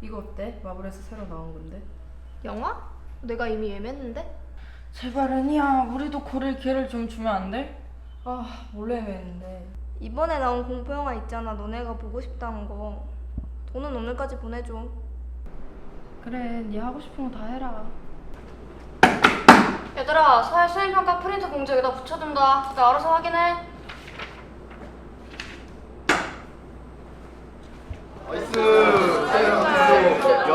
이거 어때? 마블에서 새로 나온 건데. 영화? 내가 이미 예매했는데? 제발 애니야, 우리도 고를 기회를 좀 주면 안 돼? 아, 몰래 매했는데. 이번에 나온 공포 영화 있잖아. 너네가 보고 싶다는 거. 돈은 오늘까지 보내줘. 그래, 네 하고 싶은 거 다 해라. 얘들아 사회 수행평가 프린트 공지 여기다 붙여둔다 나 알아서 확인해 나이스! 야, 좋았다.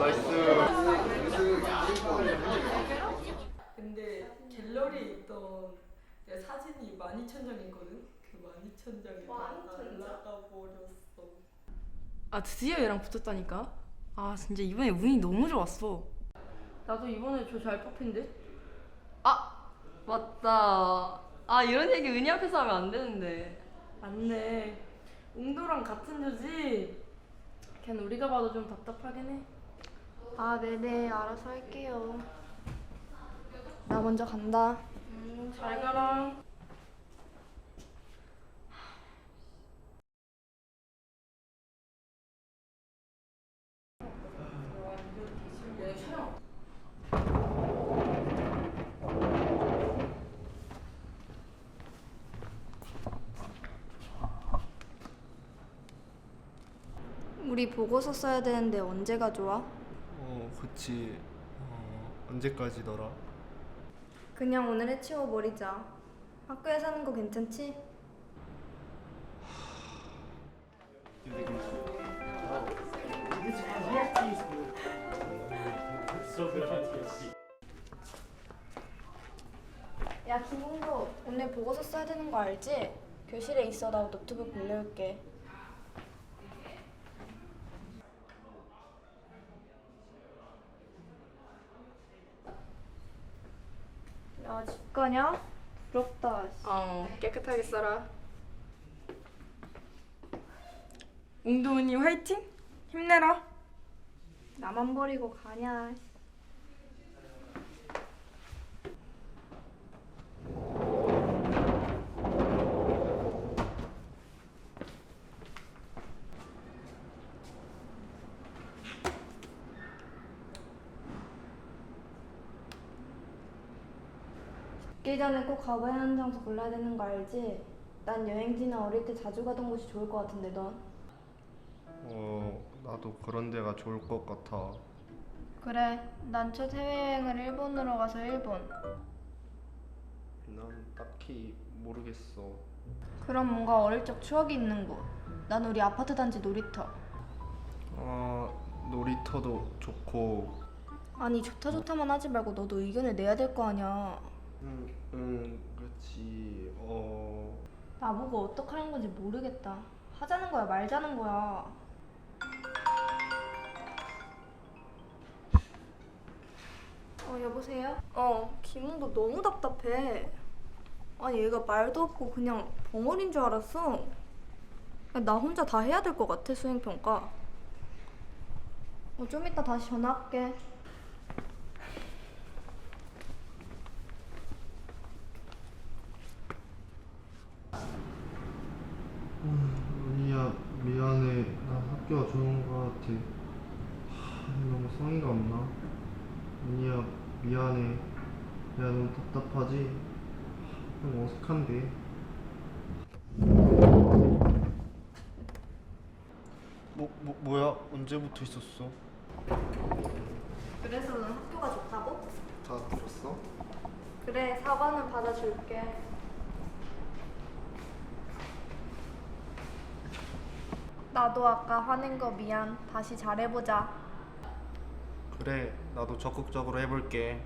나이스. 근데 갤러리에 있던 내 사진이 12,000장이거든? 그 12,000장이 날라가 버렸어. 아, 드디어 얘랑 붙었다니까? 아, 진짜 이번에 운이 너무 좋았어. 나도 이번에 저 잘 뽑힌 듯? 아, 맞다. 아, 이런 얘기 은희 앞에서 하면 안 되는데. 맞네. 웅도랑 같은 조지? 걔는 우리가 봐도 좀 답답하긴 해. 아, 네네. 알아서 할게요. 나 먼저 간다. 음, 잘 가라. 우리 보고서 써야 되는데 언제가 좋아? 어, 그치. 어, 언제까지더라? 그냥 오늘 해치워 버리자. 학교에 사는 거 괜찮지? 야 김홍도 오늘 보고서 써야 되는 거 알지? 교실에 있어 나 노트북 빌려올게 야집 가냐? 부럽다 어, 깨끗하게 써라. 웅도은이 화이팅! 힘내라. 나만 버리고 가냐 죽기 전에 꼭 가봐야 하는 장소 골라야 되는 거 알지? 난 여행지나 어릴 때 자주 가던 곳이 좋을 것 같은데 넌? 어, 나도 그런 데가 좋을 것 같아. 그래 난 첫 해외여행을 일본으로 가서 일본 난 딱히 모르겠어. 그럼 뭔가 어릴 적 추억이 있는 곳. 난 우리 아파트 단지 놀이터. 어, 놀이터도 좋고, 아니 좋다 좋다만 하지 말고 너도 의견을 내야 될 거 아니야. 나보고 어떡하는 건지 모르겠다. 하자는 거야 말자는 거야. 어 여보세요? 어 김웅도 너무 답답해. 아니 얘가 말도 없고 그냥 벙어리인 줄 알았어. 야, 나 혼자 다 해야 될 것 같아 수행평가. 어, 좀 이따 다시 전화할게. 은희야, 미안해. 난 학교가 좋은 것 같아. 하, 너무 성의가 없나? 은희야, 미안해. 내가 너무 답답하지? 하, 좀 어색한데. 뭐, 뭐, 뭐야? 언제부터 있었어? 그래서 넌 학교가 좋다고? 다 들었어? 그래 사과는 받아줄게. 나도 아까 화낸 거 미안. 다시 잘해보자. 그래, 나도 적극적으로 해볼게.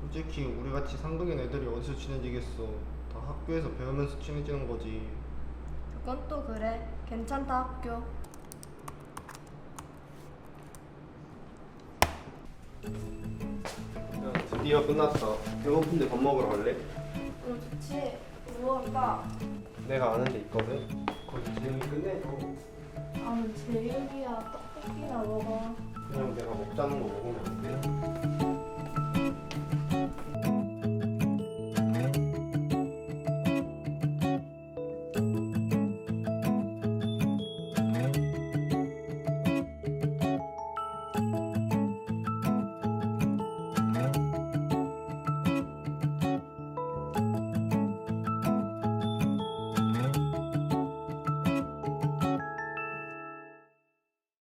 솔직히 우리 같이 상극인 애들이 어디서 친해지겠어? 다 학교에서 배우면서 친해지는 거지. 그건 또 그래. 괜찮다 학교. 야, 드디어 끝났다. 배고픈데 밥 먹으러 갈래? 응 좋지. 무엇가? 내가 아는 데 있거든. 거기 재영이 끝내줘. 아니 제육이야 떡볶이나 먹어. 그냥 내가 먹자는 거 먹으면 안 돼?